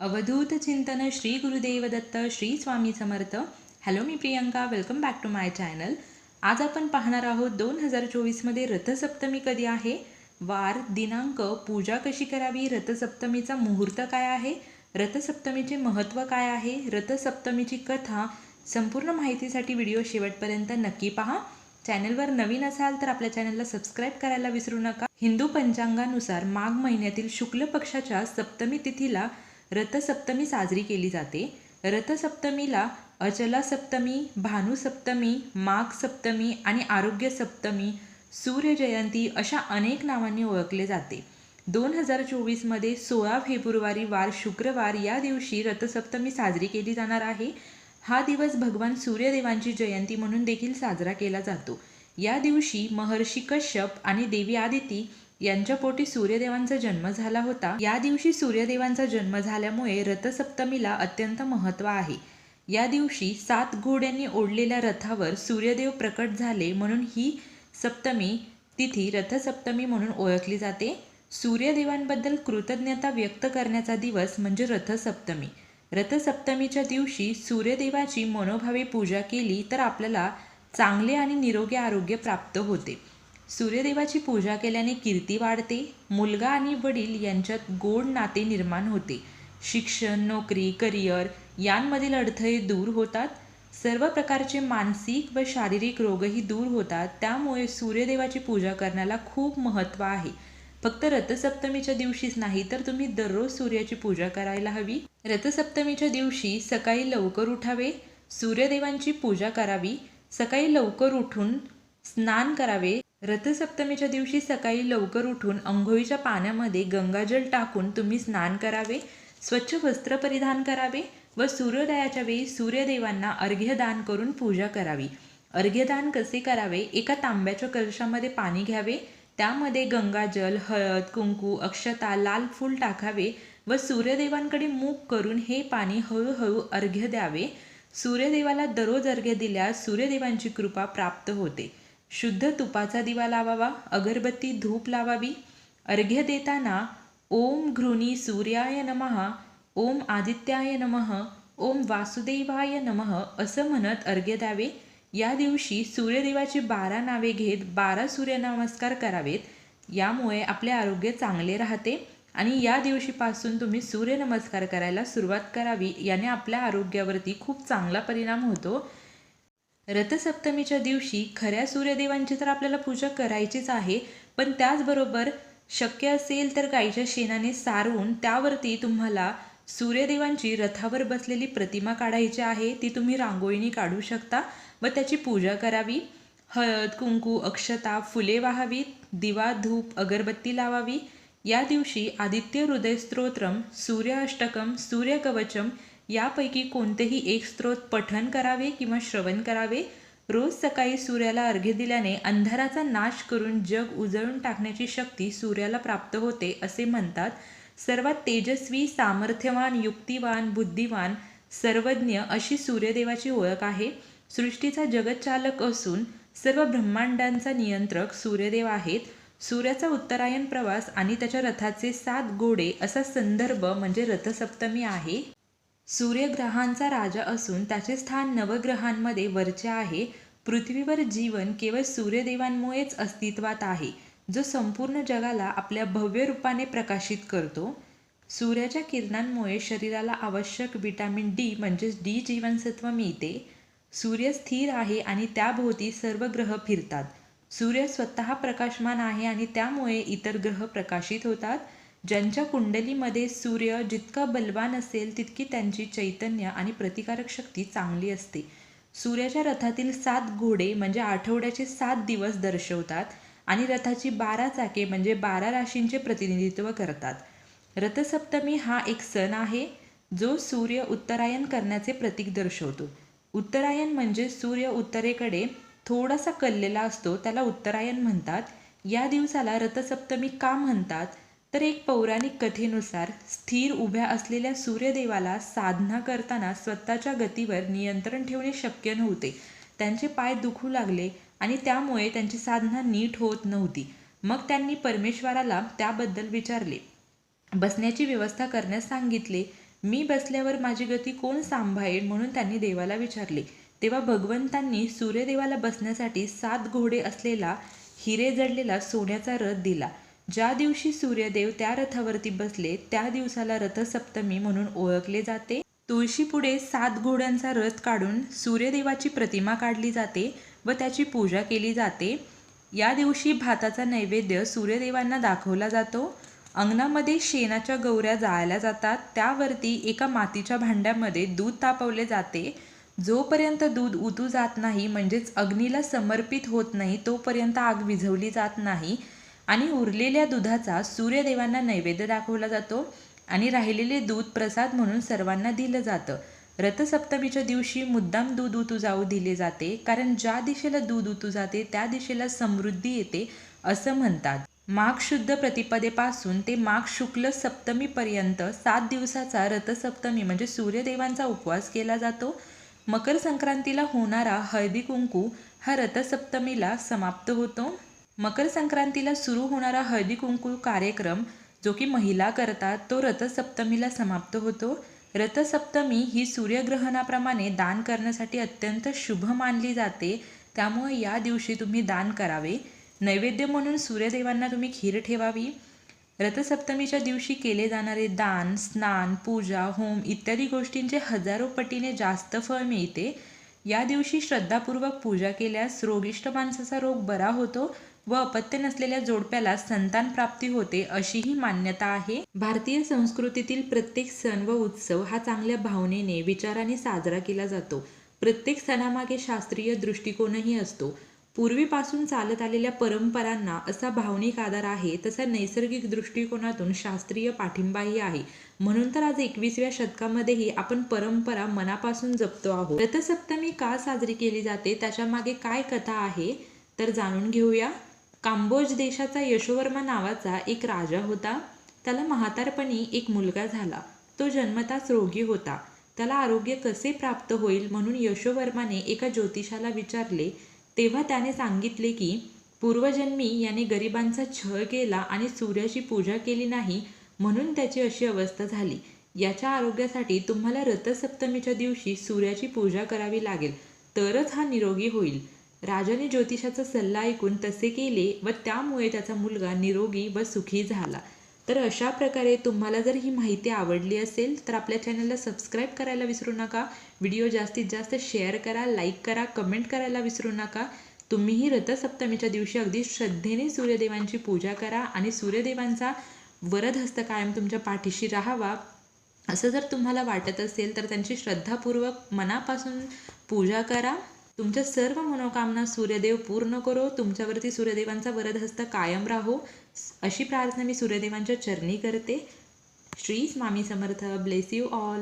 अवधूत चिंतन Shri Gurudev Datta Shri Swami Samarth. Hello me Priyanka. Welcome back to my channel आज आपण पाहणार आहोत दोन हजार चोवीसमध्ये रथसप्तमी कधी आहे? वार दिनांक पूजा कशी करावी? रथसप्तमीचा मुहूर्त काय आहे? रथसप्तमीचे महत्त्व काय आहे? रथसप्तमीची कथा संपूर्ण माहितीसाठी व्हिडिओ शेवटपर्यंत नक्की पहा. चॅनलवर नवीन असाल तर आपल्या चॅनलला सबस्क्राईब करायला विसरू नका. हिंदू पंचांगानुसार माघ महिन्यातील शुक्ल पक्षाच्या सप्तमी तिथीला रथसप्तमी साजरी केली जाते. रथसप्तमीला अचला सप्तमी भानुसप्तमी माघ सप्तमी आणि आरोग्य सप्तमी सूर्यजयंती अशा अनेक नावांनी ओळखले जाते. दोन हजार चोवीसमध्ये सोळा फेब्रुवारी वार शुक्रवार या दिवशी रथसप्तमी साजरी केली जाणार आहे. हा दिवस भगवान सूर्यदेवांची जयंती म्हणून देखील साजरा केला जातो. या दिवशी महर्षी कश्यप आणि देवी आदिती यांच्या पोटी सूर्यदेवांचा जन्म झाला होता. या दिवशी सूर्यदेवांचा जन्म झाल्यामुळे रथसप्तमीला अत्यंत महत्त्व आहे. या दिवशी सात घोड्यांनी ओढलेल्या रथावर सूर्यदेव प्रकट झाले म्हणून ही सप्तमी तिथी रथसप्तमी म्हणून ओळखली जाते. सूर्यदेवांबद्दल कृतज्ञता व्यक्त करण्याचा दिवस म्हणजे रथसप्तमी. रथसप्तमीच्या दिवशी सूर्यदेवाची मनोभावे पूजा केली तर आपल्याला चांगले आणि निरोगी आरोग्य प्राप्त होते. सूर्यदेवाची पूजा केल्याने कीर्ती वाढते. मुलगा आणि वडील यांच्यात गोड नाते निर्माण होते. शिक्षण नोकरी करिअर यांमधील अडथळे दूर होतात. सर्व प्रकारचे मानसिक व शारीरिक रोगही दूर होतात. त्यामुळे सूर्यदेवाची पूजा करण्याला खूप महत्त्व आहे. फक्त रथसप्तमीच्या दिवशीच नाही तर तुम्ही दररोज सूर्याची पूजा करायला हवी. रथसप्तमीच्या दिवशी सकाळी लवकर उठावे. सूर्यदेवांची पूजा करावी. सकाळी लवकर उठून स्नान करावे. रथसप्तमीच्या दिवशी सकाळी लवकर उठून अंघोळीच्या पाण्यामध्ये गंगाजल टाकून तुम्ही स्नान करावे स्वच्छ वस्त्र परिधान करावे व सूर्योदयाच्या वेळी सूर्यदेवांना अर्घ्यदान करून पूजा करावी. अर्घ्यदान कसे करावे? एका तांब्याच्या कलशामध्ये पाणी घ्यावे त्यामध्ये गंगाजल हळद कुंकू अक्षता लाल फूल टाकावे व सूर्यदेवांकडे मूक करून हे पाणी हळूहळू अर्घ्य द्यावे. सूर्यदेवाला दररोज अर्घ्य दिल्यास सूर्यदेवांची कृपा प्राप्त होते. शुद्ध तुपाचा दिवा लावावा अगरबत्ती धूप लावावी. अर्घ्य देताना ओम घृणी सूर्याय नमः ओम आदित्याय नमः ओम वासुदेवाय नमः असं म्हणत अर्घ्य द्यावे. या दिवशी सूर्यदेवाची बारा नावे घेत बारा सूर्यनमस्कार करावेत. यामुळे आपले आरोग्य चांगले राहते आणि या दिवशीपासून तुम्ही सूर्यनमस्कार करायला सुरुवात करावी. याने आपल्या आरोग्यावरती खूप चांगला परिणाम होतो. रथसप्तमीच्या दिवशी खऱ्या सूर्यदेवांची तर आपल्याला पूजा करायचीच आहे पण त्याचबरोबर शक्य असेल तर गाईच्या शेणाने सारवून त्यावरती तुम्हाला सूर्यदेवांची रथावर बसलेली प्रतिमा काढायची आहे. ती तुम्ही रांगोळीने काढू शकता व त्याची पूजा करावी. हळद कुंकू अक्षता फुले वाहावीत. दिवा धूप अगरबत्ती लावावी. या दिवशी आदित्य हृदयस्त्रोत्रम सूर्य अष्टकम सूर्यकवचम यापैकी कोणतेही एक स्त्रोत पठन करावे किंवा श्रवण करावे? रोज सकाळी सूर्याला अर्घ्य दिल्याने अंधाराचा नाश करून जग उजळून टाकण्याची शक्ती सूर्याला प्राप्त होते असे म्हणतात. सर्वात तेजस्वी सामर्थ्यवान युक्तिवान बुद्धिवान सर्वज्ञ अशी सूर्यदेवाची ओळख आहे. सृष्टीचा जगतचालक असून सर्व ब्रह्मांडांचा नियंत्रक सूर्यदेव आहेत. सूर्याचा उत्तरायण प्रवास आणि त्याच्या रथाचे सात घोडे असा संदर्भ म्हणजे रथसप्तमी आहे. सूर्य ग्रहांचा राजा असून त्याचे स्थान नवग्रहांमध्ये वरचे आहे. पृथ्वीवर जीवन केवळ सूर्यदेवांमुळेच अस्तित्वात आहे जो संपूर्ण जगाला आपल्या भव्य रूपाने प्रकाशित करतो. सूर्याच्या किरणांमुळे शरीराला आवश्यक विटॅमिन डी म्हणजेच डी जीवनसत्व मिळते. सूर्य स्थिर आहे आणि त्याभोवती सर्व ग्रह फिरतात. सूर्य स्वतः प्रकाशमान आहे आणि त्यामुळे इतर ग्रह प्रकाशित होतात. ज्यांच्या कुंडलीमध्ये सूर्य जितका बलवान असेल तितकी त्यांची चैतन्य आणि प्रतिकारक शक्ती चांगली असते. सूर्याच्या रथातील सात घोडे म्हणजे आठवड्याचे सात दिवस दर्शवतात आणि रथाची बारा चाके म्हणजे बारा राशींचे प्रतिनिधित्व करतात. रथसप्तमी हा एक सण आहे जो सूर्य उत्तरायण करण्याचे प्रतीक दर्शवतो. उत्तरायण म्हणजे सूर्य उत्तरेकडे थोडासा कललेला असतो त्याला उत्तरायण म्हणतात. या दिवसाला रथसप्तमी का म्हणतात? तर एक पौराणिक कथेनुसार स्थिर उभ्या असलेल्या सूर्यदेवाला साधना करताना स्वतःच्या गतीवर नियंत्रण ठेवणे शक्य नव्हते. त्यांचे पाय दुखू लागले आणि त्यामुळे त्यांची साधना नीट होत नव्हती. मग त्यांनी परमेश्वराला त्याबद्दल विचारले. बसण्याची व्यवस्था करण्यास सांगितले मी बसल्यावर माझी गती कोण सांभाळेल? म्हणून त्यांनी देवाला विचारले. तेव्हा भगवंतांनी सूर्यदेवाला बसण्यासाठी सात घोडे असलेला हिरे जडलेला सोन्याचा रथ दिला. ज्या दिवशी सूर्यदेव त्या रथावरती बसले त्या दिवसाला रथसप्तमी म्हणून ओळखले जाते. तुळशीपुढे सात घोड्यांचा रथ काढून सूर्यदेवाची प्रतिमा काढली जाते व त्याची पूजा केली जाते. या दिवशी भाताचा नैवेद्य सूर्यदेवांना दाखवला जातो. अंगणामध्ये शेणाच्या गौऱ्या जाळल्या जातात. त्यावरती एका मातीच्या भांड्यामध्ये दूध तापवले जाते. जोपर्यंत दूध उतू जात नाही म्हणजेच अग्नीला समर्पित होत नाही तोपर्यंत आग विझवली जात नाही. आणि उरलेल्या दुधाचा सूर्यदेवांना नैवेद्य दाखवला जातो आणि राहिलेले दूध प्रसाद म्हणून सर्वांना दिलं जातं. रथसप्तमीच्या दिवशी मुद्दाम दूध उतू जाऊ दिले जाते कारण ज्या दिशेला दूध उतू जाते त्या दिशेला समृद्धी येते असं म्हणतात. माघ शुद्ध प्रतिपदेपासून ते माघ शुक्ल सप्तमीपर्यंत सात दिवसाचा रथसप्तमी म्हणजे सूर्यदेवांचा उपवास केला जातो. मकर संक्रांतीला होणारा हळदी कुंकू हा रथसप्तमीला समाप्त होतो. मकर संक्रांतीला सुरू होणारा हळदी कुंकू कार्यक्रम जो की महिला करतात तो रथसप्तमीला समाप्त होतो. रथसप्तमी ही सूर्यग्रहणाप्रमाणे दान करण्यासाठी अत्यंत शुभ मानली जाते. त्यामुळे या दिवशी तुम्ही दान करावे. नैवेद्य म्हणून सूर्यदेवांना तुम्ही खीर ठेवावी. रथसप्तमीच्या दिवशी केले जाणारे दान स्नान पूजा होम इत्यादी गोष्टींचे हजारो पटीने जास्त फळ मिळते. या दिवशी श्रद्धापूर्वक पूजा केल्यास रोगिष्ट माणसाचा रोग बरा होतो. व अपत्य नसलेल्या जोडप्याला संतान प्राप्ती होते अशीही मान्यता आहे. भारतीय संस्कृतीतील प्रत्येक सण व उत्सव हा चांगल्या भावनेने विचाराने साजरा केला जातो. प्रत्येक सणामागे शास्त्रीय दृष्टिकोनही असतो. पूर्वीपासून चालत आलेल्या परंपरांना असा भावनिक आधार आहे तसा नैसर्गिक दृष्टिकोनातून शास्त्रीय पाठिंबाही आहे. म्हणून तर आज एकविसव्या शतकामध्येही आपण परंपरा मनापासून जपतो आहोत. रथसप्तमी का साजरी केली जाते? त्याच्यामागे काय कथा आहे? तर जाणून घेऊया. कांबोज देशाचा यशोवर्मा नावाचा एक राजा होता. त्याला म्हातारपणी एक मुलगा झाला. तो जन्मताच रोगी होता. त्याला आरोग्य कसे प्राप्त होईल म्हणून यशोवर्माने एका ज्योतिषाला विचारले. तेव्हा त्याने सांगितले की पूर्वजन्मी याने गरिबांचा छळ केला आणि सूर्याची पूजा केली नाही म्हणून त्याची अशी अवस्था झाली. याच्या आरोग्यासाठी तुम्हाला रथसप्तमीच्या दिवशी सूर्याची पूजा करावी लागेल. तरच हा निरोगी होईल. राजाने ज्योतिषाचा सल्ला ऐकून तसे केले व त्यामुळे त्याचा मुलगा निरोगी व सुखी झाला. तर अशा प्रकारे तुम्हाला जर ही माहिती आवडली असेल तर आपल्या चॅनलला सबस्क्राईब करायला विसरू नका. व्हिडिओ जास्तीत जास्त शेअर करा लाईक करा कमेंट करायला विसरू नका. तुम्हीही रथसप्तमीच्या दिवशी अगदी श्रद्धेने सूर्यदेवांची पूजा करा आणि सूर्यदेवांचा वरद हस्त कायम तुमच्या पाठीशी राहावा. असं जर तुम्हाला वाटत असेल तर त्यांची श्रद्धापूर्वक मनापासून पूजा करा. तुमच्या सर्व मनोकामना सूर्यदेव पूर्ण करो तुमच्यावरती सूर्यदेवांचा वरदहस्त कायम राहो. अशी प्रार्थना मी सूर्यदेवांच्या चरणी करते. Shri Swami Samarth. Bless you all